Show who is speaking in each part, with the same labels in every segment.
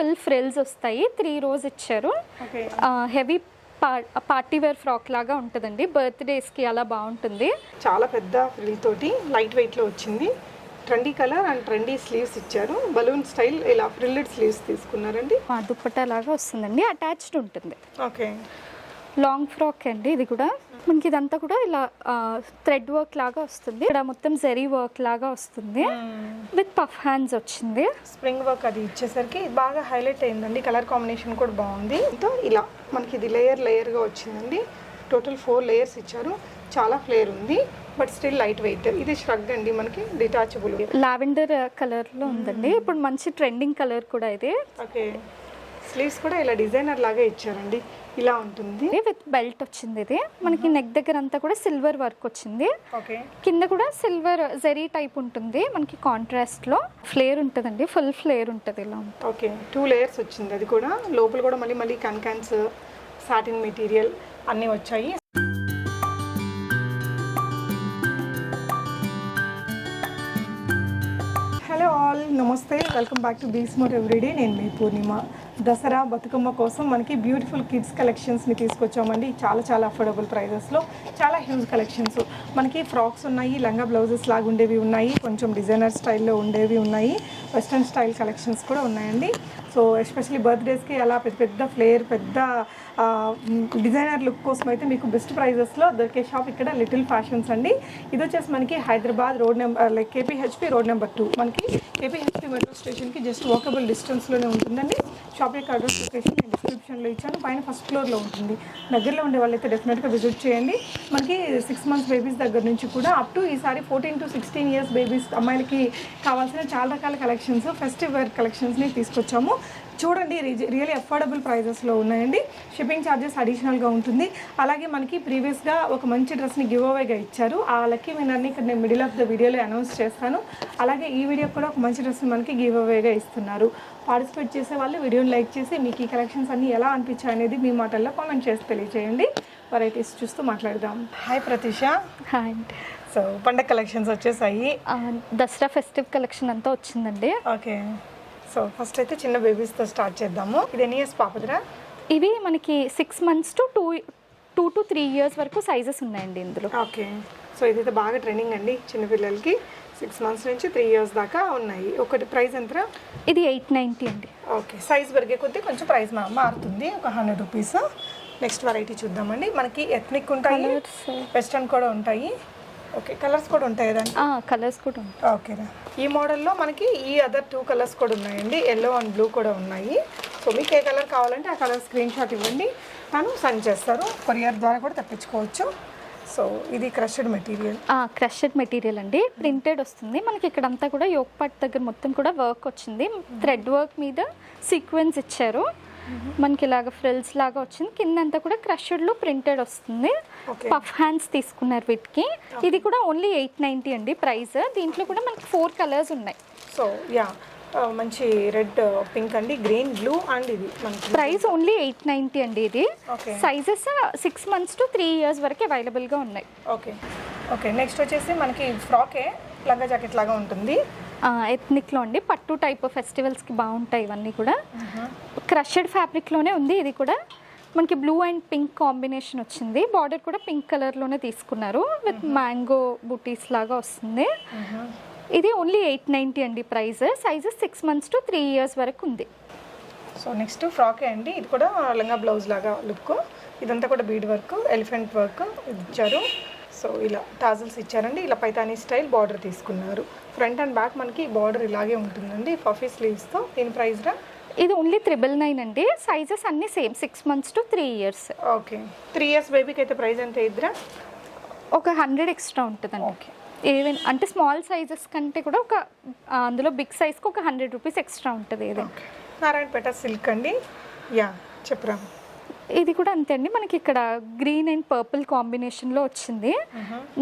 Speaker 1: Full frills వస్తాయి. Three rows ఇచ్చారు. Heavy party wear frock లాగా ఉంటుందండి. బర్త్డేస్కి అలా బాగుంటుంది.
Speaker 2: చాలా పెద్ద ఫ్రిల్ తోటి లైట్ వెయిట్లో వచ్చింది. Trendy colour and trendy sleeves ఇచ్చారు. బలూన్ స్టైల్ ఇలా ఫ్రిల్లెడ్ స్లీవ్స్ తీసుకున్నారండి.
Speaker 1: దుప్పట్టా లాగా వస్తుందండి. అటాచ్డ్ ఉంటుంది.
Speaker 2: ఓకే.
Speaker 1: లాంగ్ ఫ్రాక్ అండి ఇది కూడా. మనకి ఇదంతా కూడా ఇలా థ్రెడ్ వర్క్ లాగా వస్తుంది. ఇక్కడ మొత్తం జెరీ వర్క్ లాగా వస్తుంది. విత్ పఫ్ హ్యాండ్స్ వచ్చింది.
Speaker 2: స్ప్రింగ్ వర్క్ అది ఇచ్చేసరికి బాగా హైలైట్ అయిందండి. కలర్ కాంబినేషన్ కూడా బాగుంది. తో ఇలా మనకి ఇది లేయర్ లేయర్గా వచ్చిందండి. టోటల్ ఫోర్ లేయర్స్ ఇచ్చారు. చాలా ఫ్లేర్ ఉంది. బట్ స్టిల్ లైట్ వెయిట్ ఇది ష్రగ్ అండి మనకి డిటాచబుల్
Speaker 1: లావెండర్ కలర్లో ఉందండి. ఇప్పుడు మంచి ట్రెండింగ్ కలర్ కూడా ఇది.
Speaker 2: ఓకే స్లీవ్స్ కూడా ఇలా డిజైనర్ లాగా ఇచ్చారండి. ఇలా ఉంటుంది.
Speaker 1: విత్ బెల్ట్ వచ్చింది ఇది. మనకి నెక్ దగ్గర అంతా కూడా సిల్వర్ వర్క్ వచ్చింది.
Speaker 2: ఓకే.
Speaker 1: కింద కూడా సిల్వర్ జెరీ టైప్ ఉంటుంది మనకి కాంట్రాస్ట్లో. ఫ్లేర్ ఉంటుందండి ఫుల్ ఫ్లేర్ ఉంటుంది ఇలా. ఉంటుంది
Speaker 2: ఓకే. టూ లేయర్స్ వచ్చింది అది కూడా. లోపల కూడా మళ్ళీ మళ్ళీ కన్కాన్స్ సాటిన్ మెటీరియల్ అన్నీ వచ్చాయి. Hello all namaste. Welcome back to bees more everyday. నేను మీ పూర్ణిమ. దసరా బతుకమ్మ కోసం మనకి బ్యూటిఫుల్ కిడ్స్ కలెక్షన్స్ని తీసుకొచ్చామండి. చాలా చాలా అఫోర్డబుల్ ప్రైజెస్లో చాలా హ్యూజ్ కలెక్షన్స్ మనకి ఫ్రాక్స్ ఉన్నాయి లంగా బ్లౌజెస్ లాగా ఉండేవి ఉన్నాయి కొంచెం డిజైనర్ స్టైల్లో ఉండేవి ఉన్నాయి. వెస్ట్రన్ స్టైల్ కలెక్షన్స్ కూడా ఉన్నాయండి. సో ఎస్పెషల్లీ బర్త్డేస్కి అలా పెద్ద పెద్ద ఫ్లేర్ పెద్ద డిజైనర్ లుక్ కోసం అయితే మీకు బెస్ట్ ప్రైజెస్లో దొరికే షాప్ ఇక్కడ లిటిల్ ఫ్యాషన్స్ అండి. ఇది వచ్చేసి మనకి Hyderabad road number like KPHB road number two. మనకి కేపీహెచ్పి మెట్రో స్టేషన్కి జస్ట్ వాకబుల్ డిస్టెన్స్లోనే ఉంటుందండి. షాప్ యొక్క అడ్రస్ లొకేషన్ నేను డిస్క్రిప్షన్లో ఇచ్చాను. పైన ఫస్ట్ ఫ్లోర్లో ఉంటుంది. దగ్గరలో ఉండే వాళ్ళైతే డెఫినెట్గా విజిట్ చేయండి. మనకి సిక్స్ మంత్స్ బేబీస్ దగ్గర నుంచి కూడా అప్ టు ఈసారి fourteen to sixteen years babies అమ్మాయిలకి కావాల్సిన చాలా రకాల కలెక్షన్స్ ఫెస్టివ్ వేర్ కలెక్షన్స్ని తీసుకొచ్చాము. చూడండి రియలీ అఫోర్డబుల్ ప్రైజెస్లో ఉన్నాయండి. షిప్పింగ్ ఛార్జెస్ అడిషనల్గా ఉంటుంది. అలాగే మనకి ప్రీవియస్గా ఒక మంచి డ్రెస్ని గివ్ అవేగా ఇచ్చారు. ఆ లక్కీ విన్నర్ని ఇక్కడ నేను మిడిల్ ఆఫ్ ద వీడియోలో అనౌన్స్ చేస్తాను. అలాగే ఈ వీడియో కూడా ఒక మంచి డ్రెస్ని మనకి గివ్ అవేగా ఇస్తున్నారు. పార్టిసిపేట్ చేసే వాళ్ళు వీడియోని లైక్ చేసి మీకు ఈ కలెక్షన్స్ అన్ని ఎలా అనిపించాయి అనేది మీ మాటల్లో కామెంట్ చేసి తెలియజేయండి వెరైటీస్ చూస్తూ మాట్లాడదాం. హాయ్ ప్రతీష.
Speaker 1: హాయ్
Speaker 2: సో పండగ కలెక్షన్స్ వచ్చేసాయి.
Speaker 1: దసరా ఫెస్టివ్ కలెక్షన్ అంతా వచ్చిందండి.
Speaker 2: ఓకే సో ఫస్ట్ అయితే చిన్న బేబీస్తో స్టార్ట్ చేద్దాము. ఇది ఎన్ని ఇయర్స్ పాపదిరా?
Speaker 1: ఇవి మనకి six months to two two to three years వరకు సైజెస్ ఉన్నాయండి ఇందులో.
Speaker 2: ఓకే సో ఇదైతే బాగా ట్రెండింగ్ అండి చిన్నపిల్లలకి సిక్స్ మంత్స్ నుంచి త్రీ ఇయర్స్ దాకా ఉన్నాయి. ఒకటి ప్రైస్ ఎంతరా?
Speaker 1: ఇది ఎయిట్ నైంటీ అండి.
Speaker 2: ఓకే సైజ్ పెరిగే కొద్దీ కొంచెం ప్రైస్ మారుతుంది. ఒక హండ్రెడ్ రూపీస్ నెక్స్ట్ వెరైటీ చూద్దామండి. మనకి ఎథ్నిక్ ఉంటాయి. వెస్ట్రన్ కూడా ఉంటాయి. ఓకే కలర్స్ కూడా ఉంటాయి దానికి?
Speaker 1: కలర్స్ కూడా ఉంటాయి.
Speaker 2: ఓకేరా ఈ మోడల్లో మనకి ఈ అదర్ టూ కలర్స్ కూడా ఉన్నాయండి. ఎల్లో అండ్ బ్లూ కూడా ఉన్నాయి. సో మీకు ఏ కలర్ కావాలంటే ఆ కలర్ స్క్రీన్ షాట్ ఇవ్వండి. తను సెండ్ చేస్తారు. కొరియర్ ద్వారా కూడా తెప్పించుకోవచ్చు. సో ఇది క్రష్డ్ మెటీరియల్
Speaker 1: క్రషెడ్ మెటీరియల్ అండి. ప్రింటెడ్ వస్తుంది. మనకి ఇక్కడంతా కూడా యోక్ పార్ట్ దగ్గర మొత్తం కూడా వర్క్ వచ్చింది. థ్రెడ్ వర్క్ మీద సీక్వెన్స్ ఇచ్చారు. మనకి ఇలాగ ఫ్రిల్స్ లాగా వచ్చింది. కింద అంతా కూడా క్రషెడ్లో ప్రింటెడ్ వస్తుంది. పఫ్ హ్యాండ్స్ తీసుకున్నారు వీటికి. ఇది కూడా ఓన్లీ ఎయిట్ నైంటీ అండి ప్రైస్ దీంట్లో కూడా మనకి ఫోర్ కలర్స్ ఉన్నాయి.
Speaker 2: సో యా మంచి రెడ్ పింక్ అండి గ్రీన్ బ్లూ అండ్ ఇది మనకి.
Speaker 1: ప్రైస్ ఓన్లీ ఎయిట్ నైంటీ అండి ఇది. Sizes six months to three years వరకు అవైలబుల్గా ఉన్నాయి.
Speaker 2: ఓకే ఓకే నెక్స్ట్ వచ్చేసి మనకి ఫ్రాకే లంగా జాకెట్ లాగా ఉంటుంది.
Speaker 1: ఎథ్నిక్లో అండి. పట్టు టైప్ ఫెస్టివల్స్కి బాగుంటాయి ఇవన్నీ కూడా. క్రషెడ్ ఫ్యాబ్రిక్లోనే ఉంది ఇది కూడా. మనకి బ్లూ అండ్ పింక్ కాంబినేషన్ వచ్చింది. బార్డర్ కూడా పింక్ కలర్లోనే తీసుకున్నారు. విత్ మ్యాంగో బుటీస్ లాగా వస్తుంది. ఇది ఓన్లీ ఎయిట్ నైంటీ అండి price sizes six months to three years వరకు ఉంది.
Speaker 2: సో నెక్స్ట్ ఫ్రాకే అండి? ఇది కూడా లంగా బ్లౌజ్ లాగా లుక్ ఇదంతా కూడా బీడ్ వర్క్ ఎలిఫెంట్ వర్క్ ఇచ్చారు. సో ఇలా టాజల్స్ ఇచ్చారండి. ఇలా పైతానీ స్టైల్ బార్డర్ తీసుకున్నారు. ఫ్రంట్ అండ్ బ్యాక్ మనకి బార్డర్ ఇలాగే ఉంటుందండి. ఫఫీ స్లీవ్స్తో దీని ప్రైస్ రా?
Speaker 1: ఇది ఓన్లీ త్రిబుల్ నైన్ అండి. సైజెస్ అన్నీ same. Six months to three years
Speaker 2: okay. Three years బేబీకి అయితే ప్రైస్ ఎంత ఇద్దరా
Speaker 1: ఒక హండ్రెడ్ ఎక్స్ట్రా ఉంటుందండి.
Speaker 2: ఓకే.
Speaker 1: ఈవెన్ అంటే స్మాల్ సైజెస్ కంటే కూడా ఒక అందులో బిగ్ సైజ్కి ఒక హండ్రెడ్ రూపీస్ ఎక్స్ట్రా ఉంటుంది
Speaker 2: ఓకే. నారాయణపేట సిల్క్ అండి. యా చెప్పరా?
Speaker 1: ఇది కూడా అంతే అండి. మనకి ఇక్కడ గ్రీన్ అండ్ పర్పుల్ కాంబినేషన్లో వచ్చింది.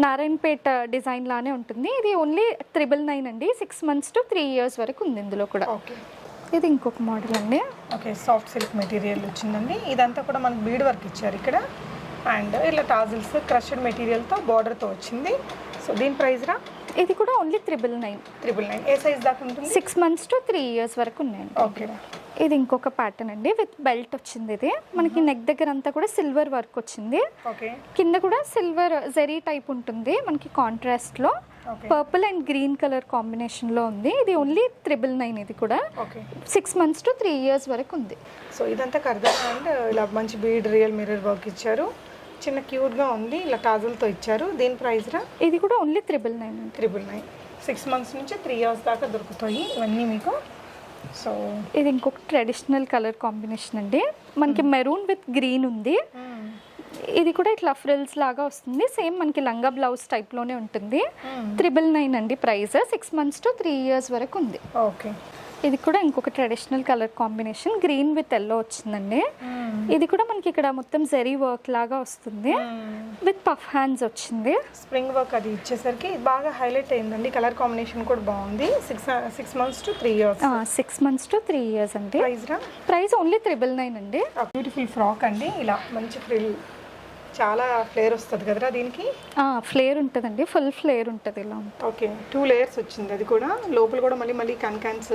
Speaker 1: నారాయణపేట డిజైన్ లానే ఉంటుంది. ఇది ఓన్లీ త్రిబుల్ నైన్ అండి. Six months to three years వరకు ఉంది ఇందులో కూడా.
Speaker 2: ఓకే.
Speaker 1: ఇది ఇంకొక మోడల్ అండి.
Speaker 2: ఓకే సాఫ్ట్ సిల్క్ మెటీరియల్ వచ్చిందండి. ఇదంతా కూడా మనకు బీడ్ వర్క్ ఇచ్చారు ఇక్కడ. అండ్ ఇలా టాజిల్స్ క్రష్డ్ మెటీరియల్తో బార్డర్తో వచ్చింది. సో దీని ప్రైస్ రా?
Speaker 1: ఇది కూడా only triple nine.
Speaker 2: Triple nine. ఏ సైజ్ దాకా ఉంటుంది?
Speaker 1: Six months to three years వరకు ఉన్నాయండి
Speaker 2: ఓకే.
Speaker 1: ఇది ఇంకొక ప్యాటర్న్ అండి. విత్ బెల్ట్ వచ్చింది ఇది. మనకి నెక్ దగ్గర అంతా కూడా సిల్వర్ వర్క్ వచ్చింది.
Speaker 2: ఓకే
Speaker 1: కింద కూడా సిల్వర్ జెరీ టైప్ ఉంటుంది. మనకి
Speaker 2: కాంట్రాస్ట్లో.
Speaker 1: పర్పుల్ అండ్ గ్రీన్ కలర్ కాంబినేషన్లో ఉంది. ఇది ఓన్లీ త్రిబుల్ నైన్ ఇది కూడా. Six months to three years వరకు ఉంది.
Speaker 2: సో ఇదంతా కర్దా అండ్ ఇలా మంచి బీడ్ రియల్ మిర్రర్ వర్క్ ఇచ్చారు. చిన్న క్యూట్గా ఉంది. ఇలా టాజులతో ఇచ్చారు. దీని ప్రైస్ రా?
Speaker 1: ఇది కూడా only triple nine
Speaker 2: triple nine six months నుంచి త్రీ ఇయర్స్ దాకా దొరుకుతాయి. ఇవన్నీ మీకు సో
Speaker 1: ఇది ఇంకొక ట్రెడిషనల్ కలర్ కాంబినేషన్ అండి. మనకి మెరూన్ విత్ గ్రీన్ ఉంది. ఇది కూడా ఇట్లా ఫ్రిల్స్ లాగా వస్తుంది. సేమ్ మనకి లంగా బ్లౌజ్ టైప్లోనే ఉంటుంది. త్రిబుల్ నైన్ అండి price six months to three years వరకు ఉంది.
Speaker 2: ఓకే
Speaker 1: ఇది కూడా ఇంకొక traditional colour combination green with yellow వచ్చిందండి. ఇది కూడా మనకి ఇక్కడ మొత్తం జెరీ వర్క్ లాగా వస్తుంది. విత్ పఫ్ హ్యాండ్స్ వచ్చింది.
Speaker 2: స్ప్రింగ్ వర్క్ అది ఇచ్చేసరికి బాగా హైలైట్ అయిందండి. కలర్ కాంబినేషన్ కూడా బాగుంది. Six six months to three years
Speaker 1: six months to three years అండి.
Speaker 2: ప్రైస్ రా?
Speaker 1: ప్రైస్ ఓన్లీ త్రిబుల్ నైన్ అండి.
Speaker 2: బ్యూటిఫుల్ ఫ్రాక్ అండి. ఇలా మంచి ఫ్రిల్ చాలా ఫ్లేర్ వస్తుంది కదరా దీనికి?
Speaker 1: ఫ్లేర్ ఉంటుందండి. ఫుల్ ఫ్లేర్ ఉంటుంది ఇలా.
Speaker 2: ఓకే టూ లేయర్స్ వచ్చింది అది కూడా. లోపల కూడా మళ్ళీ మళ్ళీ కన్కాన్స్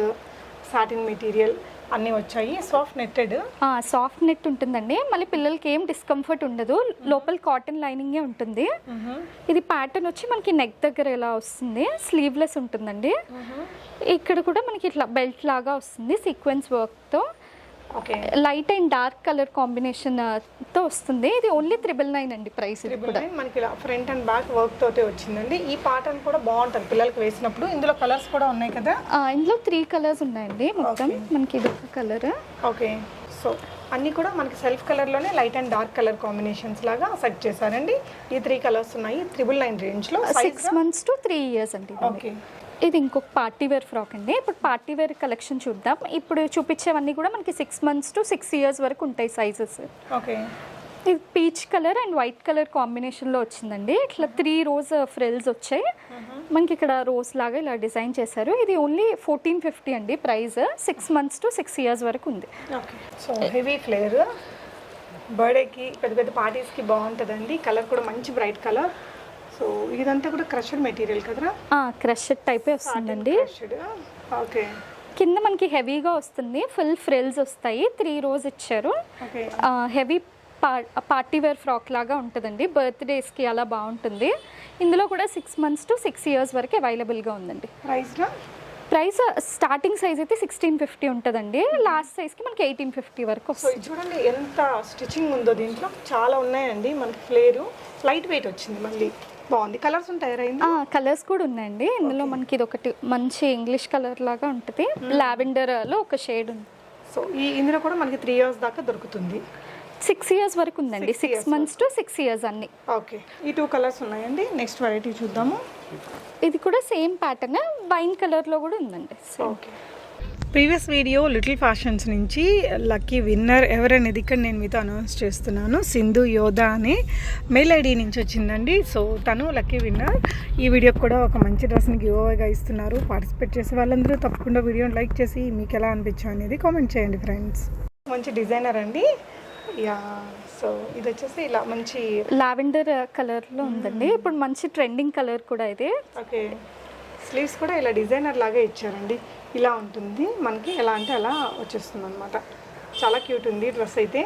Speaker 2: సాటిన్ మెటీరియల్ అన్నీ వచ్చాయి. సాఫ్ట్ నెట్టెడ్
Speaker 1: సాఫ్ట్ నెట్ ఉంటుందండి. మళ్ళీ పిల్లలకి ఏం డిస్కంఫర్ట్ ఉండదు. లోపల కాటన్ లైనింగే ఉంటుంది. ఇది ప్యాటర్న్ వచ్చి మనకి నెక్ దగ్గర ఇలా వస్తుంది? స్లీవ్లెస్ ఉంటుందండి. ఇక్కడ కూడా మనకి ఇట్లా బెల్ట్ లాగా వస్తుంది సీక్వెన్స్ వర్క్తో లైట్ అండ్ డార్క్ కలర్ కాంబినేషన్తో వస్తుంది. ఇది ఓన్లీ త్రిబుల్ నైన్ అండి ప్రైస్
Speaker 2: మనకి ఇలా ఫ్రంట్ అండ్ బ్యాక్ వర్క్ తోటే వచ్చిందండి. ఈ పాటర్న్ కూడా బాగుంటుంది పిల్లలకి వేసినప్పుడు. ఇందులో కలర్స్ కూడా ఉన్నాయి కదా?
Speaker 1: ఇందులో త్రీ కలర్స్ ఉన్నాయండి మొత్తం. మనకి ఇది ఒక కలర్
Speaker 2: ఓకే సో అన్నీ కూడా మనకి సెల్ఫ్ కలర్లోనే light and dark colour combinations లాగా సెట్ చేశారండి. ఈ త్రీ కలర్స్ ఉన్నాయి. త్రిబుల్ నైన్ రేంజ్లో
Speaker 1: six months to three years అండి.
Speaker 2: ఓకే
Speaker 1: ఇది ఇంకొక పార్టీ వేర్ ఫ్రాక్ అండి. ఇప్పుడు పార్టీ వేర్ కలెక్షన్ చూద్దాం. ఇప్పుడు చూపించేవన్నీ కూడా మనకి six months to six years వరకు ఉంటాయి సైజెస్
Speaker 2: ఓకే
Speaker 1: ఇది peach colour and white colour కాంబినేషన్లో వచ్చిందండి. ఇట్లా త్రీ రోజ్ ఫ్రిల్స్ వచ్చాయి. మనకి ఇక్కడ రోజ్ లాగా ఇలా డిజైన్ చేశారు. ఇది ఓన్లీ ఫోర్టీన్ ఫిఫ్టీ అండి price six months to six years వరకు ఉంది.
Speaker 2: సో హెవీ ఫ్లేర్ బర్త్డేకి పెద్ద పెద్ద పార్టీస్కి బాగుంటుందండి. కలర్ కూడా మంచి బ్రైట్ కలర్ సో ఇదంతా కూడా క్రషర్ మెటీరియల్ కదరా?
Speaker 1: క్రషెడ్ టైపే వస్తుందండి.
Speaker 2: ఓకే.
Speaker 1: కింద మనకి హెవీగా వస్తుంది. ఫుల్ ఫ్రిల్స్ వస్తాయి. త్రీ రోజ్ ఇచ్చారు. హెవీ పార్టీ వేర్ ఫ్రాక్ లాగా ఉంటుందండి. బర్త్డేస్కి అలా బాగుంటుంది. ఇందులో కూడా six months to six years వరకు అవైలబుల్గా ఉందండి.
Speaker 2: ప్రైస్లో
Speaker 1: ప్రైస్ స్టార్టింగ్ సైజ్ అయితే సిక్స్టీన్ ఫిఫ్టీ ఉంటుందండి. లాస్ట్ సైజ్కి మనకి ఎయిటీన్ ఫిఫ్టీ వరకు
Speaker 2: చూడండి ఎంత స్టిచ్చింగ్ ఉందో దీంట్లో. చాలా ఉన్నాయండి మనకి ఫ్లేరు లైట్ వెయిట్ వచ్చింది మళ్ళీ. బాగుంది. కలర్స్ ఉంటాయి
Speaker 1: కలర్స్ కూడా ఉన్నాయండి. ఇందులో మనకి ఇది ఒకటి మంచి ఇంగ్లీష్ కలర్ లాగా ఉంటుంది. లావెండర్లో ఒక షేడ్ ఉంది.
Speaker 2: సో ఈ ఇందులో కూడా మనకి త్రీ ఇయర్స్ దాకా దొరుకుతుంది.
Speaker 1: సిక్స్ ఇయర్స్ వరకు ఉందండి. Six months to six years అన్ని.
Speaker 2: ఓకే ఈ టూ కలర్స్ ఉన్నాయండి. నెక్స్ట్ వెరైటీ చూద్దాము.
Speaker 1: ఇది కూడా సేమ్ ప్యాటర్న్ వైన్ కలర్లో కూడా ఉందండి.
Speaker 2: Okay previous video little fashions నుంచి లక్కీ విన్నర్ ఎవరనేది ఇక్కడ నేను మీతో అనౌన్స్ చేస్తున్నాను. సింధు యోధా అనే మెయిల్ ఐడి నుంచి వచ్చిందండి. సో తను లక్కీ విన్నర్. ఈ వీడియోకి కూడా ఒక మంచి డ్రెస్ని గివ్ అవేగా ఇస్తున్నారు. పార్టిసిపేట్ చేసే వాళ్ళందరూ తప్పకుండా వీడియోని లైక్ చేసి మీకు ఎలా అనిపించా అనేది కామెంట్ చేయండి ఫ్రెండ్స్. మంచి డిజైనర్ అండి. యా సో ఇది వచ్చేసి ఇలా మంచి
Speaker 1: లావెండర్ కలర్లో ఉందండి. ఇప్పుడు మంచి ట్రెండింగ్ కలర్ కూడా ఇది.
Speaker 2: ఓకే. స్లీవ్స్ కూడా ఇలా డిజైనర్ లాగే ఇచ్చారండి. ఇలా ఉంటుంది. మనకి ఎలా అంటే అలా వచ్చేస్తుంది అనమాట చాలా క్యూట్ ఉంది డ్రెస్ అయితే.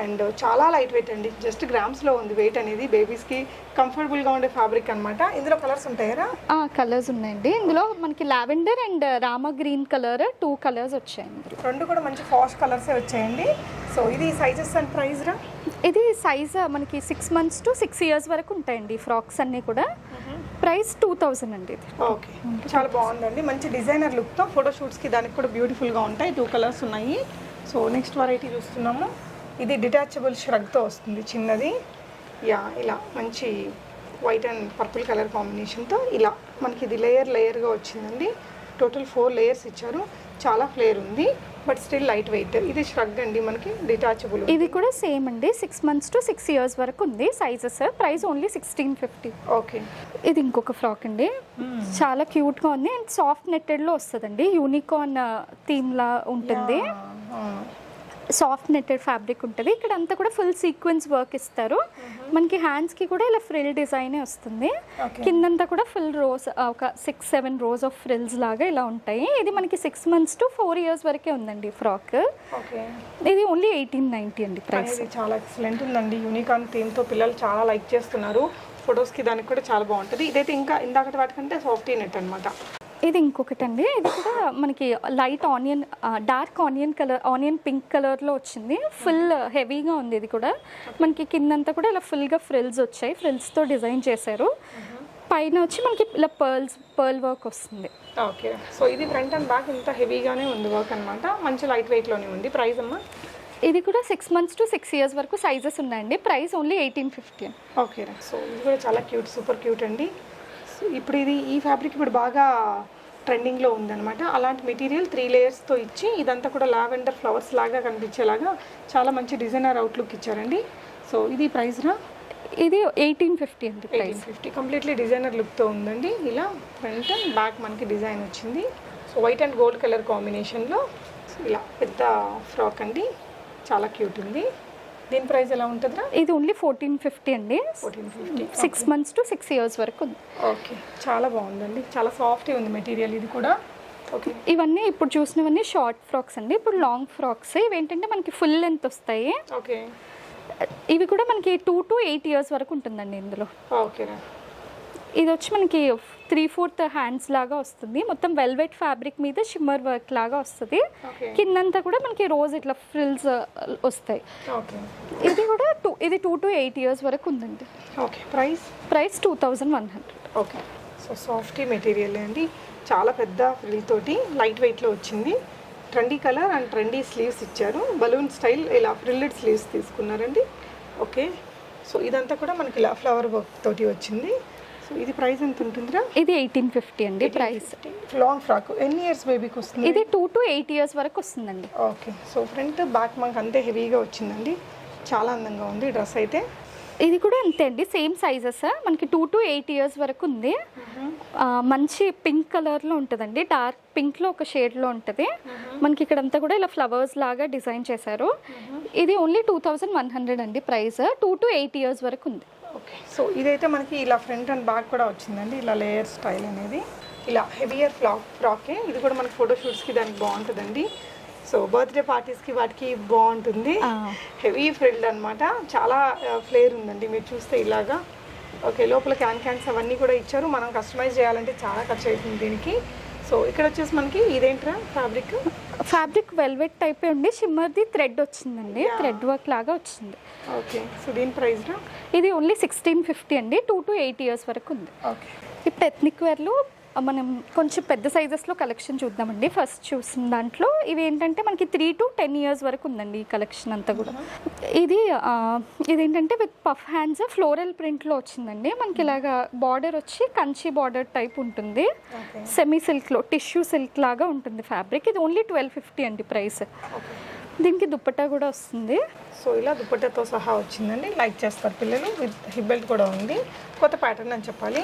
Speaker 2: అండ్ చాలా లైట్ వెయిట్ అండి. జస్ట్ గ్రామ్స్లో ఉంది వెయిట్ అనేది. బేబీస్కి కంఫర్టబుల్గా ఉండే ఫ్యాబ్రిక్ అనమాట ఇందులో కలర్స్ ఉంటాయరా?
Speaker 1: కలర్స్ ఉన్నాయండి. ఇందులో మనకి lavender and Rama green colour two colours వచ్చాయండి
Speaker 2: రెండు కూడా మంచి ఫాస్ట్ కలర్సే వచ్చాయండి. సో ఇది సైజెస్ అండ్ ప్రైస్ రా?
Speaker 1: ఇది సైజ్ మనకి six months to six years వరకు ఉంటాయండి. ఫ్రాక్స్ అన్నీ కూడా. ప్రైస్ టూ థౌజండ్ అండి ఇది.
Speaker 2: ఓకే. చాలా బాగుందండి. మంచి డిజైనర్ లుక్తో ఫోటోషూట్స్కి దానికి కూడా బ్యూటిఫుల్గా ఉంటాయి. టూ కలర్స్ ఉన్నాయి. సో నెక్స్ట్ వెరైటీ చూస్తున్నాము. ఇది డిటాచబుల్ ష్రగ్తో వస్తుంది చిన్నది. యా ఇలా మంచి వైట్ అండ్ పర్పుల్ కలర్ కాంబినేషన్తో ఇలా మనకి ఇది లేయర్ లేయర్గా వచ్చిందండి. టోటల్ ఫోర్ లేయర్స్ ఇచ్చారు. చాలా ఫ్లేర్ ఉంది. But still light weight. ఇది ష్రగ్ అండి మనకి డిటాచబుల్
Speaker 1: ఇది కూడా సేమ్ అండి. Six months to six years వరకు ఉంది. Sizes price only sixteen fifty
Speaker 2: okay.
Speaker 1: ఇది ఇంకొక ఫ్రాక్ అండి. చాలా క్యూట్గా ఉంది. అండ్ సాఫ్ట్ నెట్టెడ్లో వస్తుందండి. యూనికార్న్ థీమ్ లా ఉంటుంది. సాఫ్ట్ నెట్టెడ్ ఫ్యాబ్రిక్ ఉంటుంది. ఇక్కడ అంతా కూడా ఫుల్ సీక్వెన్స్ వర్క్ ఇస్తారు. మనకి హ్యాండ్స్కి కూడా ఇలా ఫ్రిల్ డిజైనే వస్తుంది. కిందంతా కూడా ఫుల్ రోస్ ఒక six seven rows of frills లాగా ఇలా ఉంటాయి. ఇది మనకి six months to four years వరకే ఉందండి ఫ్రాక్ ఇది ఓన్లీ ఎయిటీన్ నైంటీ అండి ప్రైస్
Speaker 2: చాలా ఎక్సలెంట్ ఉందండి. యూనికాన్ థీమ్తో పిల్లలు చాలా లైక్ చేస్తున్నారు. ఫొటోస్కి దానికి కూడా చాలా బాగుంటుంది. ఇదైతే ఇంకా ఇందాకటి వాటికంటే సాఫ్టీ నెట్ అనమాట
Speaker 1: ఇది ఇంకొకటి అండి ఇది కూడా మనకి light onion dark onion colour onion pink కలర్లో వచ్చింది. ఫుల్ హెవీగా ఉంది ఇది కూడా. మనకి కిందంతా కూడా ఇలా ఫుల్గా ఫ్రిల్స్ వచ్చాయి. ఫ్రిల్స్తో డిజైన్ చేశారు. పైన వచ్చి మనకి ఇలా పర్ల్స్ పర్ల్ వర్క్ వస్తుంది.
Speaker 2: ఓకే. సో ఇది ఫ్రంట్ అండ్ బ్యాక్ ఇంత హెవీగానే ఉంది వర్క్ అనమాట మంచి లైట్ వెయిట్లోనే ఉంది. ప్రైస్ అమ్మా?
Speaker 1: ఇది కూడా six months to six years వరకు సైజెస్ ఉన్నాయండి. Price only eighteen fifty.
Speaker 2: Okay. So ఇది కూడా చాలా క్యూట్ సూపర్ క్యూట్ అండి. ఇప్పుడు ఇది ఈ ఫ్యాబ్రిక్ ఇప్పుడు బాగా ట్రెండింగ్లో ఉందన్నమాట. అలాంటి మెటీరియల్ త్రీ లేయర్స్తో ఇచ్చి ఇదంతా కూడా లావెండర్ ఫ్లవర్స్ లాగా కనిపించేలాగా చాలా మంచి డిజైనర్ అవుట్లుక్ ఇచ్చారండి. సో ఇది ప్రైస్ రా?
Speaker 1: ఇది ఎయిటీన్ ఫిఫ్టీ అండి
Speaker 2: ఎయిటీన్ ఫిఫ్టీ కంప్లీట్లీ డిజైనర్ లుక్తో ఉందండి. ఇలా ఫ్రంట్ అండ్ బ్యాక్ మనకి డిజైన్ వచ్చింది. So white and gold colour కాంబినేషన్లో ఇలా పెద్ద ఫ్రాక్ అండి. చాలా క్యూట్ ఉంది. దీని ప్రైస్ ఎలా ఉంటుందిరా?
Speaker 1: ఇది ఓన్లీ ఫోర్టీన్ ఫిఫ్టీ అండి.
Speaker 2: Fourteen fifty.
Speaker 1: Six months to six years వరకు ఉంది.
Speaker 2: ఓకే. చాలా బాగుందండి. చాలా సాఫ్ట్గా ఉంది మెటీరియల్ ఇది కూడా. ఓకే.
Speaker 1: ఇవన్నీ ఇప్పుడు చూసినవన్నీ షార్ట్ ఫ్రాక్స్ అండి. ఇప్పుడు లాంగ్ ఫ్రాక్స్. ఇవి ఏంటంటే మనకి ఫుల్ లెంత్ వస్తాయి.
Speaker 2: ఓకే.
Speaker 1: ఇవి కూడా మనకి టూ టు ఎయిట్ ఇయర్స్ వరకు ఉంటుందండి ఇందులో.
Speaker 2: ఓకేనా
Speaker 1: ఇది వచ్చి మనకి త్రీ ఫోర్త్ హ్యాండ్స్ లాగా వస్తుంది. మొత్తం వెల్వెట్ ఫ్యాబ్రిక్ మీద షిమ్మర్ వర్క్ లాగా వస్తుంది. కిందంతా కూడా మనకి రోజ్ ఇట్లా ఫ్రిల్స్ వస్తాయి.
Speaker 2: ఓకే
Speaker 1: ఇది కూడా టూ ఇది టూ టు ఎయిట్ ఇయర్స్ వరకు ఉందండి.
Speaker 2: Okay price
Speaker 1: price two thousand one hundred
Speaker 2: okay so softy material అండి. చాలా పెద్ద ఫ్రిల్ తోటి లైట్ వెయిట్లో వచ్చింది. Trendy colour and trendy sleeves ఇచ్చారు. బలూన్ స్టైల్ ఇలా ఫ్రిల్లెడ్ స్లీవ్స్ తీసుకున్నారండి. ఓకే సో ఇదంతా కూడా మనకి ఇలా ఫ్లవర్ వర్క్ తోటి వచ్చింది. ఇది ప్రైస్ ఎంత ఉంటుందిరా?
Speaker 1: ఇది ఎయిటీన్ ఫిఫ్టీ అండి ప్రైస్.
Speaker 2: లాంగ్ ఫ్రాక్ ఎన్ని ఇయర్స్ బేబీకి వస్తుంది?
Speaker 1: ఇది టూ టు ఎయిట్ ఇయర్స్ వరకు వస్తుందండి.
Speaker 2: ఓకే సో ఫ్రంట్ బ్యాక్ మనకు అంతే హెవీగా వచ్చిందండి. చాలా అందంగా ఉంది డ్రెస్ అయితే.
Speaker 1: ఇది కూడా అంతే అండి సేమ్ సైజెస్ మనకి టూ టు ఎయిట్ ఇయర్స్ వరకు ఉంది. ఆ, మంచి పింక్ కలర్లో ఉంటుందండి. డార్క్ పింక్లో ఒక షేడ్లో ఉంటుంది. మనకి ఇక్కడంతా కూడా ఇలా ఫ్లవర్స్ లాగా డిజైన్ చేశారు. ఇది only two thousand one hundred అండి price. Two to eight years వరకు ఉంది.
Speaker 2: ఓకే. సో ఇదైతే మనకి ఇలా ఫ్రంట్ అండ్ బ్యాక్ కూడా వచ్చిందండి ఇలా లేయర్ స్టైల్ అనేది. ఇలా హెవియర్ ఫ్రాక్ ఫ్రాకే. ఇది కూడా మనకి ఫోటోషూట్స్కి దానికి బాగుంటుందండి. సో బర్త్డే పార్టీస్కి వాటికి బాగుంటుంది. హెవీ ఫ్రిల్డ్ అనమాట చాలా ఫ్లేర్ ఉందండి. మీరు చూస్తే ఇలాగా. ఓకే లోపల క్యాన్ క్యాన్స్ అవన్నీ కూడా ఇచ్చారు. మనం కస్టమైజ్ చేయాలంటే చాలా ఖర్చు అవుతుంది దీనికి. సో ఇక్కడ వచ్చేసి మనకి ఇదేంట్రా? ఫ్యాబ్రిక్
Speaker 1: ఫ్యాబ్రిక్ వెల్వెట్ టైప్ ఉండి షిమ్మర్ది థ్రెడ్ వచ్చిందండి. థ్రెడ్ వర్క్ లాగా వచ్చింది.
Speaker 2: ఓకే సో దీని ప్రైస్ రా?
Speaker 1: ఇది ఓన్లీ సిక్స్టీన్ ఫిఫ్టీ అండి. టూ టు ఎయిట్ ఇయర్స్ వరకు ఉంది.
Speaker 2: ఓకే
Speaker 1: ఇప్పుడు ఎథ్నిక్ వేర్లో మనం కొంచెం పెద్ద సైజెస్లో కలెక్షన్ చూద్దామండి. ఫస్ట్ చూసిన దాంట్లో ఇవి ఏంటంటే మనకి త్రీ టు టెన్ ఇయర్స్ వరకు ఉందండి ఈ కలెక్షన్ అంతా కూడా. ఇది ఇదేంటంటే విత్ పఫ్ హ్యాండ్స్ ఫ్లోరల్ ప్రింట్లో వచ్చిందండి. మనకి ఇలాగా బార్డర్ వచ్చి కంచి బార్డర్ టైప్ ఉంటుంది. సెమీ సిల్క్లో టిష్యూ సిల్క్ లాగా ఉంటుంది ఫ్యాబ్రిక్ ఇది ఓన్లీ ట్వెల్వ్ ఫిఫ్టీ అండి ప్రైస్ దీనికి దుప్పట్టా కూడా వస్తుంది.
Speaker 2: సో ఇలా దుపట్టాతో సహా వచ్చిందండి. లైక్ చేస్తారు పిల్లలు. విత్ హిప్ బెల్ట్ కూడా ఉంది. కొత్త ప్యాటర్న్ అని చెప్పాలి.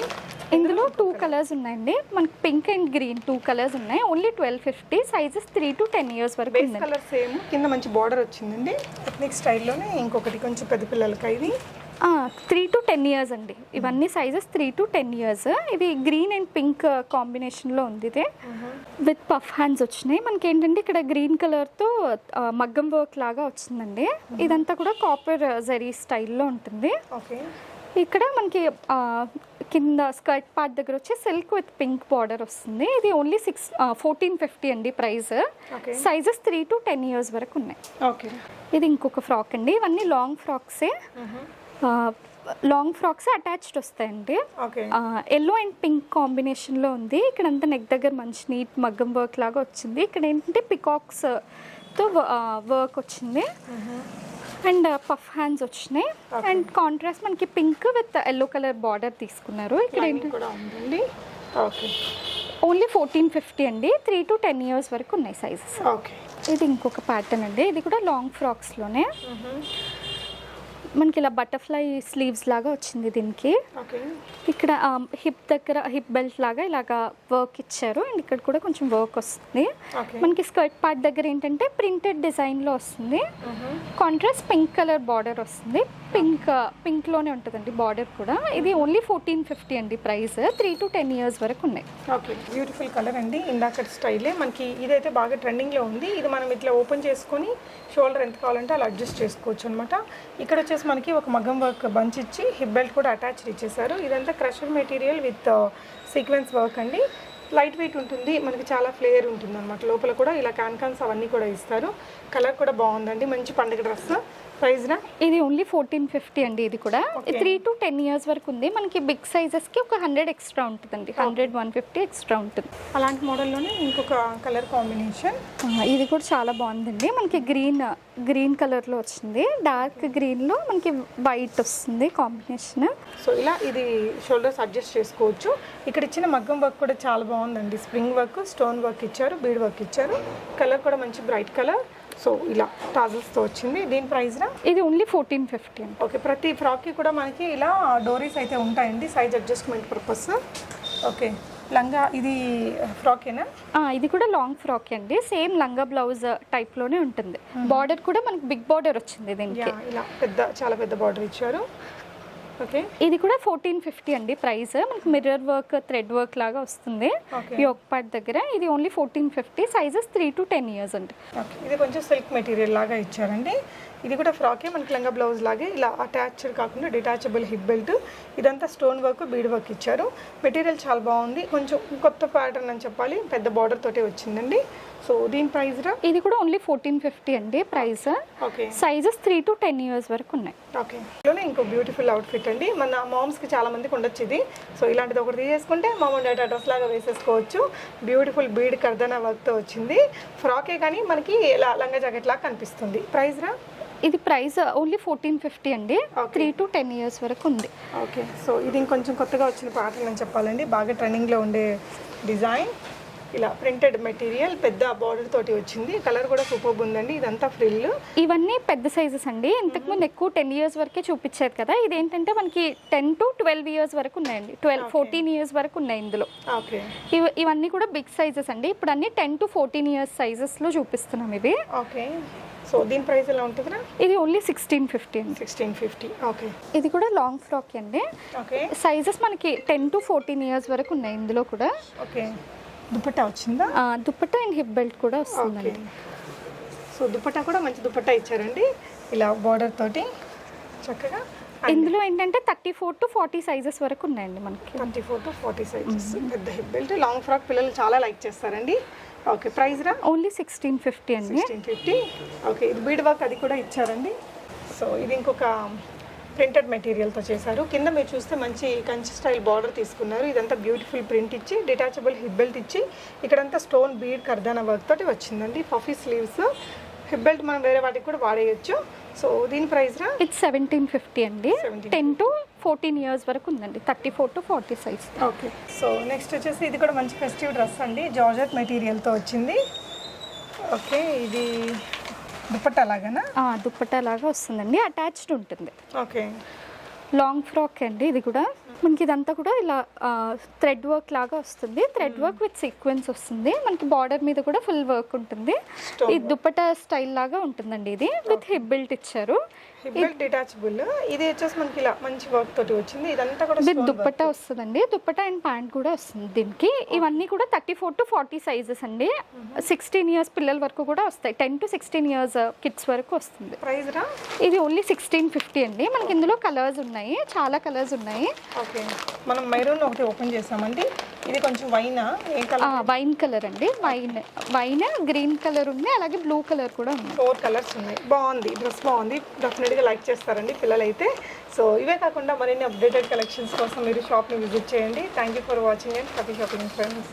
Speaker 1: ఇందులో టూ కలర్స్ ఉన్నాయండి. మనకి pink and green two colours ఉన్నాయి. Only twelve fifty sizes three to ten years వరకు
Speaker 2: బేస్ కలర్ సేమ్ కింద మంచి బార్డర్ వచ్చిందండి. ఎథ్నిక్ స్టైల్లోనే ఇంకొకటి కొంచెం పెద్ద పిల్లలకి ఇది.
Speaker 1: త్రీ టు టెన్ ఇయర్స్ అండి. ఇవన్నీ sizes three to ten years ఇది గ్రీన్ అండ్ పింక్ కాంబినేషన్లో ఉంది ఇది. విత్ పఫ్ హ్యాండ్స్ వచ్చినాయి. మనకి ఏంటంటే ఇక్కడ గ్రీన్ కలర్తో మగ్గం వర్క్ లాగా వచ్చిందండి. ఇదంతా కూడా కాపర్ జరీ స్టైల్లో ఉంటుంది.
Speaker 2: ఓకే.
Speaker 1: ఇక్కడ మనకి కింద స్కర్ట్ పార్ట్ దగ్గర వచ్చి సిల్క్ విత్ పింక్ బార్డర్ వస్తుంది. ఇది ఓన్లీ సిక్స్ ఫోర్టీన్ ఫిఫ్టీ అండి price sizes three to ten years వరకు ఉన్నాయి.
Speaker 2: ఓకే.
Speaker 1: ఇది ఇంకొక ఫ్రాక్ అండి. ఇవన్నీ లాంగ్ ఫ్రాక్సే లాంగ్ ఫ్రాక్స్ అటాచ్డ్ వస్తాయండి. ఎల్లో అండ్ పింక్ కాంబినేషన్లో ఉంది. ఇక్కడ అంతా నెక్ దగ్గర మంచి నీట్ మగ్గం వర్క్ లాగా వచ్చింది. ఇక్కడ ఏంటంటే పికాక్స్తో వర్క్ వచ్చింది. అండ్ పఫ్ హ్యాండ్స్ వచ్చినాయి. అండ్ కాంట్రాస్ట్ మనకి pink with yellow colour border తీసుకున్నారు. ఇక్కడ
Speaker 2: లైనింగ్
Speaker 1: ఏంటి
Speaker 2: కూడా ఉందండి. ఓకే
Speaker 1: ఓన్లీ ఫోర్టీన్ ఫిఫ్టీ అండి. త్రీ టు టెన్ ఇయర్స్ వరకు ఉన్నాయి సైజెస్
Speaker 2: ఓకే
Speaker 1: ఇది ఇంకొక ప్యాటర్న్ అండి. ఇది కూడా లాంగ్ ఫ్రాక్స్లోనే మనకి ఇలా బటర్ఫ్లై స్లీవ్స్ లాగా వచ్చింది దీనికి. ఇక్కడ హిప్ దగ్గర హిప్ బెల్ట్ లాగా ఇలాగా వర్క్ ఇచ్చారు. అండ్ ఇక్కడ కూడా కొంచెం వర్క్ వస్తుంది. మనకి స్కర్ట్ పార్ట్ దగ్గర ఏంటంటే ప్రింటెడ్ డిజైన్లో వస్తుంది. కాంట్రాస్ట్ పింక్ కలర్ బార్డర్ వస్తుంది. పింక్ పింక్లోనే ఉంటుందండి బార్డర్ కూడా. ఇది ఓన్లీ ఫోర్టీన్ ఫిఫ్టీ అండి price. Three to ten years వరకు ఉన్నాయి.
Speaker 2: ఓకే. బ్యూటిఫుల్ కలర్ అండి. ఇందాక స్టైలే. మనకి ఇదైతే బాగా ట్రెండింగ్లో ఉంది. ఇది మనం ఇట్లా ఓపెన్ చేసుకొని షోల్డర్ ఎంత కావాలంటే అలా అడ్జస్ట్ చేసుకోవచ్చు అనమాట ఇక్కడ వచ్చేసి మనకి ఒక మగ్గం వర్క్ బంచ్ ఇచ్చి హిప్ బెల్ట్ కూడా అటాచ్డ్ ఇచ్చేసారు ఇదంతా crusher material with sequence work అండి. లైట్ వెయిట్ ఉంటుంది మనకి చాలా ఫ్లేయర్ ఉంటుంది అనమాట లోపల కూడా ఇలా క్యాన్కాన్స్ అవన్నీ కూడా ఇస్తారు. కలర్ కూడా బాగుందండి. మంచి పండుగ డ్రెస్. ప్రైస్నా
Speaker 1: ఇది ఓన్లీ ఫోర్టీన్ ఫిఫ్టీ అండి ఇది కూడా. త్రీ టు టెన్ ఇయర్స్ వరకు ఉంది. మనకి బిగ్ సైజెస్కి ఒక హండ్రెడ్ ఎక్స్ట్రా ఉంటుందండి. హండ్రెడ్ వన్ ఫిఫ్టీ ఎక్స్ట్రా ఉంటుంది.
Speaker 2: అలాంటి మోడల్లోనే ఇంకొక కలర్ కాంబినేషన్.
Speaker 1: ఇది కూడా చాలా బాగుందండి. మనకి గ్రీన్ గ్రీన్ కలర్లో వచ్చింది. డార్క్ గ్రీన్లో మనకి వైట్ వస్తుంది కాంబినేషన్.
Speaker 2: సో ఇలా ఇది షోల్డర్స్ అడ్జస్ట్ చేసుకోవచ్చు. ఇక్కడ ఇచ్చిన మగ్గం వర్క్ కూడా చాలా బాగుందండి. స్ప్రింగ్ వర్క్ స్టోన్ వర్క్ ఇచ్చారు బీడ్ వర్క్ ఇచ్చారు. కలర్ కూడా మంచి బ్రైట్ కలర్. సో ఇలా టాజల్స్తో వచ్చింది. దీని ప్రైస్నా
Speaker 1: ఇది ఓన్లీ ఫోర్టీన్ ఫిఫ్టీ
Speaker 2: ఓకే ప్రతి ఫ్రాక్కి కూడా మనకి ఇలా డోరీస్ అయితే ఉంటాయండి సైజ్ అడ్జస్ట్మెంట్ పర్పస్. ఓకే లంగా ఇది ఫ్రాకేనా?
Speaker 1: ఇది కూడా లాంగ్ ఫ్రాక్ అండి. సేమ్ లంగా బ్లౌజ్ టైప్లోనే ఉంటుంది. బార్డర్ కూడా మనకి బిగ్ బార్డర్ వచ్చింది దీనికి.
Speaker 2: ఇలా పెద్ద చాలా పెద్ద బార్డర్ ఇచ్చారు.
Speaker 1: ఇది కూడా ఫోర్టీన్ ఫిఫ్టీ అండి ప్రైస్. మనకి మిర్రర్ వర్క్ థ్రెడ్ వర్క్ లాగా వస్తుంది. యోక్ పార్ట్ దగ్గర. ఇది only fourteen fifty sizes three to ten years అండి.
Speaker 2: ఓకే ఇది కొంచెం సిల్క్ మెటీరియల్ లాగా ఇచ్చారండి. ఇది కూడా ఫ్రాకే మనకి లంగా బ్లౌజ్ లాగే ఇలా అటాచ్డ్ కాకుండా డిటాచబుల్ హిప్ బెల్ట్. ఇదంతా స్టోన్ వర్క్ బీడ్ వర్క్ ఇచ్చారు. మెటీరియల్ చాలా బాగుంది. కొంచెం కొత్త ప్యాటర్న్ అని చెప్పాలి. పెద్ద బార్డర్ తోటే వచ్చిందండి. సో దీని ప్రైస్ రా?
Speaker 1: ఇది కూడా ఓన్లీ ఫోర్టీన్ ఫిఫ్టీ అండి price.
Speaker 2: Okay.
Speaker 1: Sizes three to ten years వరకు ఉన్నాయి.
Speaker 2: ఓకే. ఇందులోనే ఇంకో బ్యూటిఫుల్ అవుట్ఫిట్ అండి. మన మామ్స్కి చాలా మందికి ఉండొచ్చు ఇది. సో ఇలాంటిది ఒకటి తీసేసుకుంటే మామ్ డాటా డ్రెస్ లాగా వేసేసుకోవచ్చు. బ్యూటిఫుల్ బీడ్ కర్దనా వర్క్తో వచ్చింది. ఫ్రాకే కానీ మనకి ఇలా లంగా జాకెట్ లాగా కనిపిస్తుంది. ప్రైస్ రా?
Speaker 1: ఇది ప్రైస్ ఓన్లీ ఫోర్టీన్ ఫిఫ్టీ అండి. త్రీ టు టెన్ ఇయర్స్ వరకు ఉంది.
Speaker 2: ఓకే సో ఇది ఇంకొంచెం కొత్తగా వచ్చిన ప్యాటర్న్ అని చెప్పాలండి. బాగా ట్రెండింగ్లో ఉండే డిజైన్. ఇలా ప్రింటెడ్ మెటీరియల్ పెద్ద బార్డర్ తోటి వచ్చింది. కలర్ కూడా సూపర్ ఉందండి. ఇదంతా ఫ్రిల్
Speaker 1: ఇవన్నీ పెద్ద సైజెస్ అండి. ఇంతకుముందు ఎక్కువ టెన్ ఇయర్స్ వరకే చూపించేది కదా. ఇది ఏంటంటే మనకి టెన్ టు ట్వెల్వ్ ఇయర్స్ వరకు ఉన్నాయండి. ట్వెల్వ్ ఫోర్టీన్ ఇయర్స్ వరకు ఉన్నాయి ఇందులో. ఇవన్నీ కూడా బిగ్ సైజెస్ అండి. ఇప్పుడు అన్ని టెన్ టు ఫోర్టీన్ ఇయర్స్ సైజెస్లో చూపిస్తున్నాం ఇవి.
Speaker 2: ఓకే సో దీని ప్రైస్ ఎలా ఉంటుందిరా?
Speaker 1: ఇది only sixteen fifty
Speaker 2: sixteen fifty okay
Speaker 1: ఇది కూడా లాంగ్ ఫ్రాక్ అండి.
Speaker 2: ఓకే
Speaker 1: సైజెస్ మనకి టెన్ టు ఫోర్టీన్ ఇయర్స్ వరకు ఉన్నాయి ఇందులో కూడా.
Speaker 2: ఓకే దుపట్టా వచ్చిందా?
Speaker 1: దుపట్టా అండ్ హిప్ బెల్ట్ కూడా వస్తుందండి.
Speaker 2: సో దుపట్టా కూడా మంచి దుపట్టా ఇచ్చారండి. ఇలా బార్డర్ తోటి చక్కగా
Speaker 1: ఇందులో ఏంటంటే thirty four to forty sizes వరకు ఉన్నాయండి మనకి.
Speaker 2: Twenty four to forty sizes పెద్ద హిప్ బెల్ట్. లాంగ్ ఫ్రాక్ పిల్లలు చాలా లైక్ చేస్తారండి. ఓకే ప్రైస్ రా?
Speaker 1: ఓన్లీ సిక్స్టీన్ ఫిఫ్టీ అండి.
Speaker 2: సిక్స్టీన్ ఫిఫ్టీ ఓకే ఇది బీడ్ వర్క్ అది కూడా ఇచ్చారండి. సో ఇది ఇంకొక ప్రింటెడ్ మెటీరియల్తో చేశారు. కింద మీరు చూస్తే మంచి కంచి స్టైల్ బార్డర్ తీసుకున్నారు. ఇదంతా బ్యూటిఫుల్ ప్రింట్ ఇచ్చి డిటాచబుల్ హిప్ బెల్ట్ ఇచ్చి ఇక్కడంతా స్టోన్ బీడ్ కర్దానా వర్క్ తోటి వచ్చిందండి. పఫీ స్లీవ్స్ హిప్ బెల్ట్ మనం వేరే వాటికి కూడా వాడేయచ్చు. సో దీని ప్రైస్ రా?
Speaker 1: ఇది సెవెంటీన్ ఫిఫ్టీ అండి.
Speaker 2: 1750.
Speaker 1: టెన్ టు ఫోర్టీన్ ఇయర్స్ వరకు ఉందండి. Thirty four to forty size
Speaker 2: okay so next వచ్చేసి ఇది కూడా మంచి ఫెస్టివ్ డ్రెస్ అండి. జార్జెట్ మెటీరియల్తో వచ్చింది. ఓకే ఇది దుపట్టా లాగానా?
Speaker 1: దుప్పట్టా లాగా వస్తుందండి. అటాచ్డ్ ఉంటుంది.
Speaker 2: ఓకే.
Speaker 1: లాంగ్ ఫ్రాక్ అండి ఇది కూడా. మనకి ఇదంతా కూడా ఇలా థ్రెడ్ వర్క్ లాగా వస్తుంది. థ్రెడ్ వర్క్ విత్ సీక్వెన్స్ వస్తుంది. మనకి బార్డర్ మీద కూడా ఫుల్ వర్క్ ఉంటుంది. ఈ దుప్పట్టా స్టైల్ లాగా ఉంటుందండి ఇది. విత్ హిప్ బెల్ట్ ఇచ్చారు.
Speaker 2: హిప్ బెల్ట్ డిటాచబుల్ ఇది వచ్చేసి మనకి ఇలా మంచి వర్క్ తోటి వచ్చింది. ఇదంతా కూడా stone
Speaker 1: దుప్పట్టా వస్తుందండి. దుప్పట్టా అండ్ ప్యాంట్ కూడా వస్తుంది దీనికి. ఇవన్నీ కూడా thirty four to forty sizes అండి సిక్స్టీన్ ఇయర్స్ పిల్లల వరకు కూడా వస్తాయి. Ten to sixteen years kids వరకు వస్తుంది.
Speaker 2: ప్రైస్ రా?
Speaker 1: ఇది ఓన్లీ సిక్స్టీన్ ఫిఫ్టీ అండి. మనకి ఇందులో కలర్స్ ఉన్నాయి. చాలా కలర్స్ ఉన్నాయి.
Speaker 2: ఓకే మనం మెరూన్ ఒకటి ఓపెన్ చేసామండి. ఇది కొంచెం వైనా? ఏ కలర్
Speaker 1: వైన్ కలర్ అండి. వైన్ వైన్ గ్రీన్ కలర్ ఉంది. అలాగే బ్లూ కలర్ కూడా ఉంది.
Speaker 2: ఫోర్ కలర్స్ ఉన్నాయి. బాగుంది. డ్రెస్ బాగుంది. డెఫినెట్గా లైక్ చేస్తారండి పిల్లలైతే. సో ఇవే కాకుండా మరిన్ని అప్డేటెడ్ కలెక్షన్స్ కోసం మీరు షాప్ని విజిట్ చేయండి. Thank you for watching and happy shopping friends